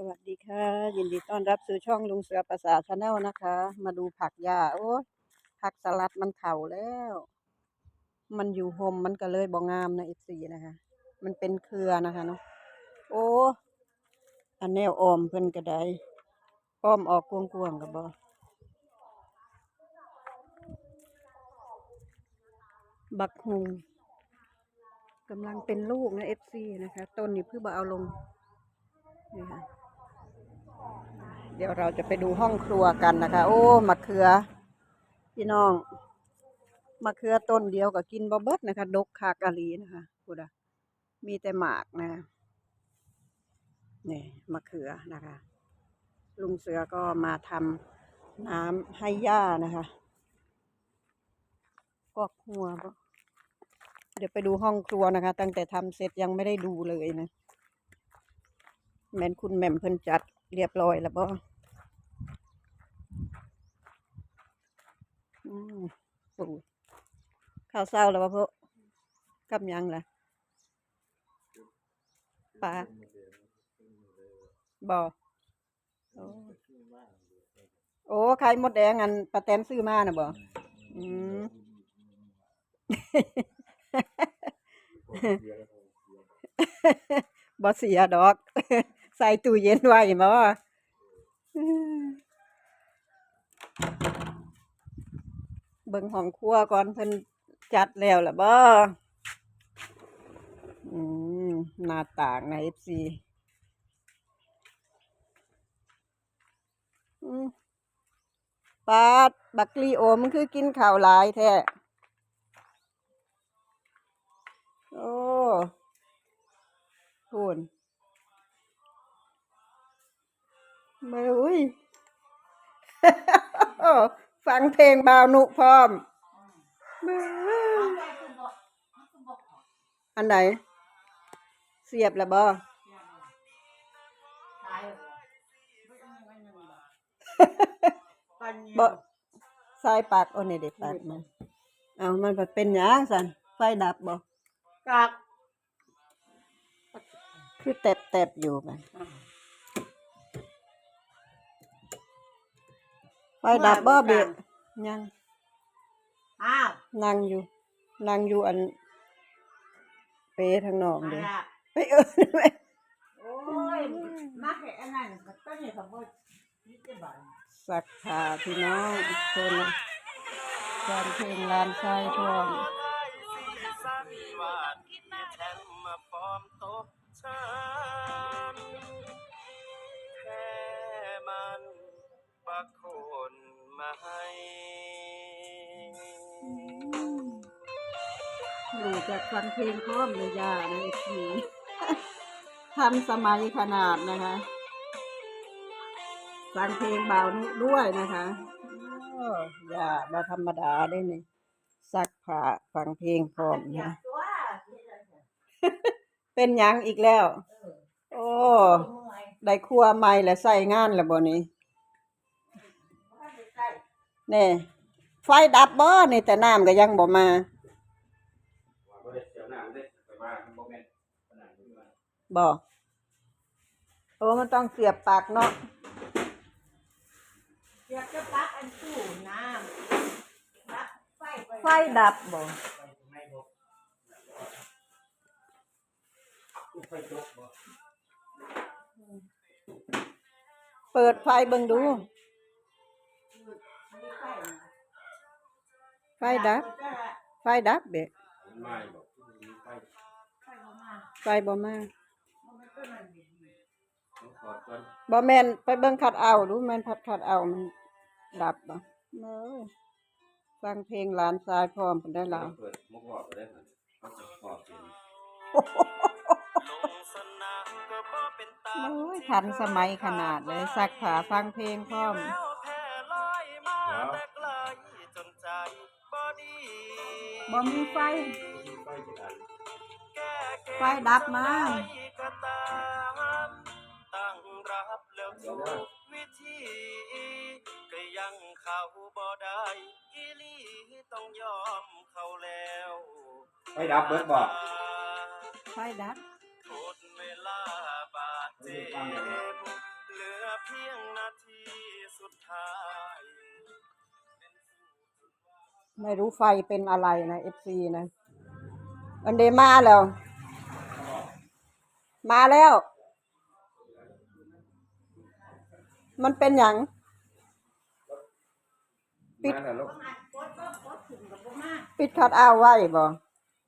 สวัสดีค่ะ ยินดีต้อนรับสู่ช่องลุงเสือภาษาชาแนลนะคะ มาดูผักหญ้าโอ้ยผักสลัดมันเข่าแล้ว มันอยู่ห่มมันก็เลยบ่งามนะเอฟซีนะคะ มันเป็นเครือนะคะเนาะโอ้อันแนวออมเพิ่นก็ได้อ้อมออกกวงๆกับบ่บักฮุงกำลังเป็นลูกนะเอฟซีนะคะ ต้นนี้เพิ่งบ่เอาลงนี่ค่ะ เดี๋ยวเราจะไปดูห้องครัวกันนะคะ โอ้มะเขือ พี่น้องมะเขือต้นเดียวก็กินบ่เบิดนะคะ ดกคากะลีนะคะพูดอะมีแต่หมากนะนี่มะเขือนะคะ ลุงเสือก็มาทำน้ำให้ย่านะคะกอกหัวเดี๋ยวไปดูห้องครัวนะคะ ตั้งแต่ทำเสร็จยังไม่ได้ดูเลยนะแม่นคุณแม่มเพิ่นจัดเรียบร้อยแล้วบ่อืม โอ้ยข้าวเศร้าแล้วบ่พวกกับยังล่ะปลาบ่อโอ้ไข่มดแดงอันปลาแตนซื้อมาน่ะบ่อืมบ่เสียดอก ใส่ตู้เย็นไว้บ่ เบิ่งห้องครัวก่อนเพิ่นจัดแล้วล่ะบ่อืมหน้าต่างนะ FC อืมปาดบักลีโอมันคือกินข้าวหลายแท้โอ้พูนมาอุ้ย ฟังเพลงบาวนุพร้อมมาอันไหน เสียบแล้วบ่บ่สายปากโอ้นี่เด็กปากมัน เอามันก็เป็นหยังสันไฟดับบ่กากคือแตบๆอยู่มันไฟดับบ่เบะ ยังอ้าวนั่งอยู่นั่งอยู่อัน เปทางนอกมาเด้ละไปเอิ้นไปโอ้ยมาแค่อันนั้นก็ต้นนี่เขาบอกนี่จะบ่อยสักผ้าพี่น้องคนละการเพลงลานทรายทอง รู้จักฟังเพลงพร้อมเลยย่านะทีทันสมัยขนาดนะคะฟังเพลงเบานุด้วยนะคะโอ้ย่าบ่ธรรมดาได้นี่ซักผ้าฟังเพลงพร้อมอยานะกตัวเป็นหยังอีกแล้ว โอ้เมื่อยได้ครัวใหม่และใส่งานแล้วบ่นี้ว่าจะใส่แน่ไฟดับบ่นี่แต่น้ำก็ยังบ่มาว่า บ่โอ้มันต้องเสียบปากเนาะอยากจะปักอันตู้น้ำปักไฟไปไฟดับบ่ไม่บ่ไฟตกบ่เปิดไฟเบิ่งดูมีไฟนะไฟดับจะไฟดับเบะมันไม่บ่มีไฟไฟเข้ามาไฟบ่มามันไม่ ต้นมันดีต้องถอดก่อนบ่แม่นไปเบิ่งคัดเอาดูแม่นพัดคัดเอามันดับบ่เอ้ยฟังเพลงหลานชายพร้อมเพิ่นได้แล้วเปิดมกหลอดก็ได้หั่นเขาจะขอบเสียงลงสนามก็บ่เป็นตาโอ้ยทันสมัยขนาดเลยซักผ้าฟังเพลงพร้อม แล้วแพ้ลอยมาแต่ไกลจนใจบ่ดีบ่มีไฟ ไฟจะดัน ไฟดับมา ก็ตามตั้งรับแล้วทุกวิธีก็ยังเข้าบ่ได้อีหลีต้องยอมเข้าแล้วไฟดับเบิดบ่ไฟดับทนเวลาบาดเจ็บทีสุดท้าย ไม่รู้ไฟเป็นอะไรนะเอฟซีนะอันเดมาแล้ว มาแล้ว มันเป็นอย่างปิดประมาณกดก็กดถึงกับประมาณปิดคัดอ้าวไว้บ่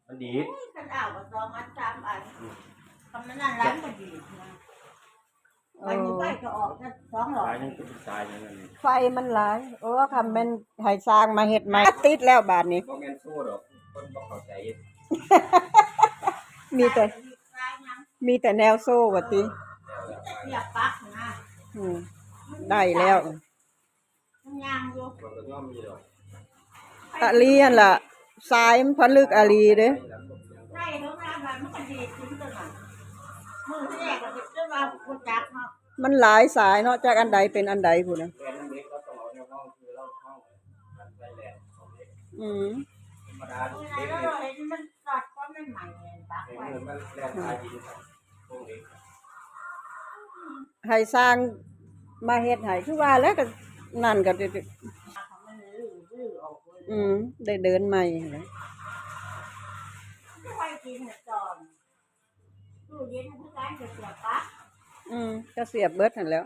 มันดีดกันเอากับสองอันสามอันทำมันนั่นร้านก็ดีนะเอวันนี้อไปก็ออกกันสองหลอตาดยยังเป็นตายยังไงนี่ไฟมันหลายโอ้คำเป็นไห้สร้างมาเห็ดใหม่ติดแล้วบาทนี้บ่แม่นสู้ดอกคนบ่เข้าใจมีแต่ร้านยัง มีแต่แนวโซ่วะติเสียบปลั๊กนะอืมได้แล้วมันยางอยู่มันก็ย่อมมีดอกอะลีนั่นล่ะสายมันพลึกอะลีเด้ใช่ทั้งร้านมันมันก็ดีจริงจังอะมือแรกก็จะจะมาคุณจักเนาะมันหลายสายเนาะจากอันใดเป็นอันใดพู้นนะแฟนเล็กเราต้องเอาในห้องคือเราห้องมันไปแลนของเล็กอืมธรรมดาเวเล็กลาเลยเราเห็นมันสอดก็ไม่ใหม่เลยปลั๊กเห็นไว้ มันแลนตายดินครับพวกเล็กให้สร้างมาเฮ็ดให้คือว่าแล้วก็นั่นก็จะมันลื้อลื้อออกเลยอืมได้เดินใหม่นะไม่ค่อยกินก่อนตู้เย็นทุกร้านจะเสียบปะอืมก็เสียบเบิดนั่นแล้ว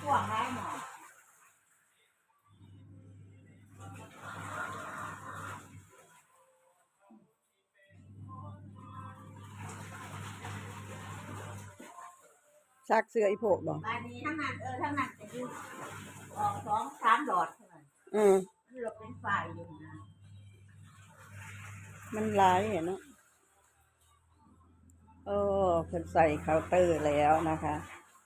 พ่วงได้หมอ ซักเสื้ออีโพกบ่บานนี้ทั้งนั้นเออทั้งนั้นจะอยู่ออกสองสามหลอดเท่านั้นอืมมันหลบเป็นไฟอยู่นะมันหลายเห็นเนาะโอ้เพิ่นใส่เคาน์เตอร์แล้วนะคะ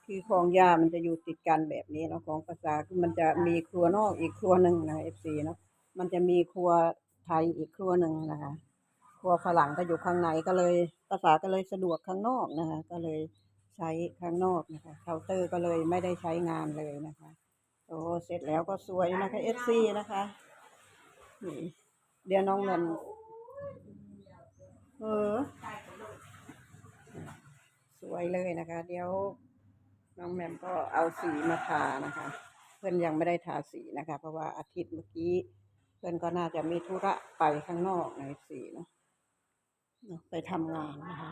คือของยามันจะอยู่ติดกันแบบนี้เนาะของภาษาคือมันจะมีครัวนอกอีกครัวหนึ่งนะ FC เนาะมันจะมีครัวไทยอีกครัวหนึ่งนะคะ ครัวฝรั่งก็อยู่ข้างในก็เลยภาษาก็เลยสะดวกข้างนอกนะคะ ก็เลย ใช้ข้างนอกนะคะเคาน์เตอร์ก็เลยไม่ได้ใช้งานเลยนะคะโอ้เสร็จแล้วก็สวยนะคะ FC นะคะนี่เดี๋ยวน้องแหมมเออสวยเลยนะคะ เดี๋ยวน้องแมมก็เอาสีมาทานะคะ เพื่อนยังไม่ได้ทาสีนะคะ เพราะว่าอาทิตย์เมื่อกี้ เพื่อนก็น่าจะมีธุระไปข้างนอกในสีเนาะไปทำงานนะคะ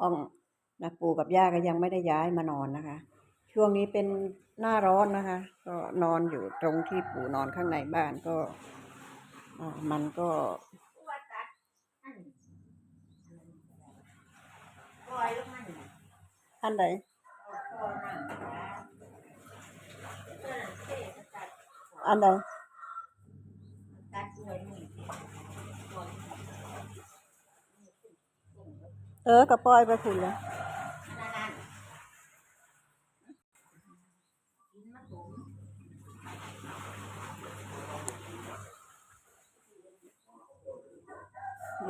ห้องนะปู่กับย่าก็ยังไม่ได้ย้ายมานอนนะคะ ช่วงนี้เป็นหน้าร้อนนะคะ ก็นอนอยู่ตรงที่ปู่นอนข้างในบ้านก็มันก็ตัวตัดอันปล่อยลงมานไหนปล่อะตัวนั้นเท่ก็ตัดอันไหน ตัดด้วยนี่ปล่อย เออกระปล่อยไปคุณแล้วนั่นนั่นกินมะถุง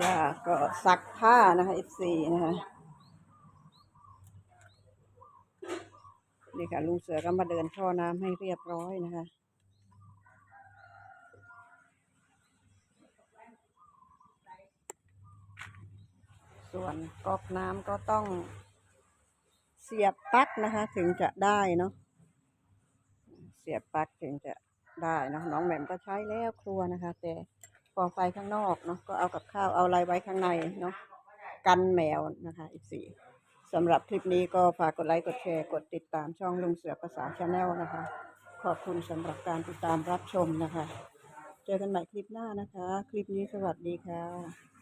ย่าก็ซักผ้านะคะ F4 นะคะนี่ค่ะลุงเสือก็มาเดินท่อน้ำให้เรียบร้อยนะคะ ส่วนก๊อกน้ำก็ต้องเสียบปลั๊กนะคะ ถึงจะได้เนาะเสียบปลั๊กถึงจะได้เนาะน้องแหม่มก็ใช้แล้วครัวนะคะ แต่พอไฟข้างนอกเนาะก็เอากับข้าวเอาอะไรไว้ข้างในเนาะกันแมวนะคะอีกสี่สำหรับคลิปนี้ก็ฝากกดไลค์กดแชร์กดติดตามช่องลุงเสือภาษาชาแนลนะคะ ขอบคุณสำหรับการติดตามรับชมนะคะ เจอกันใหม่คลิปหน้านะคะ คลิปนี้สวัสดีค่ะ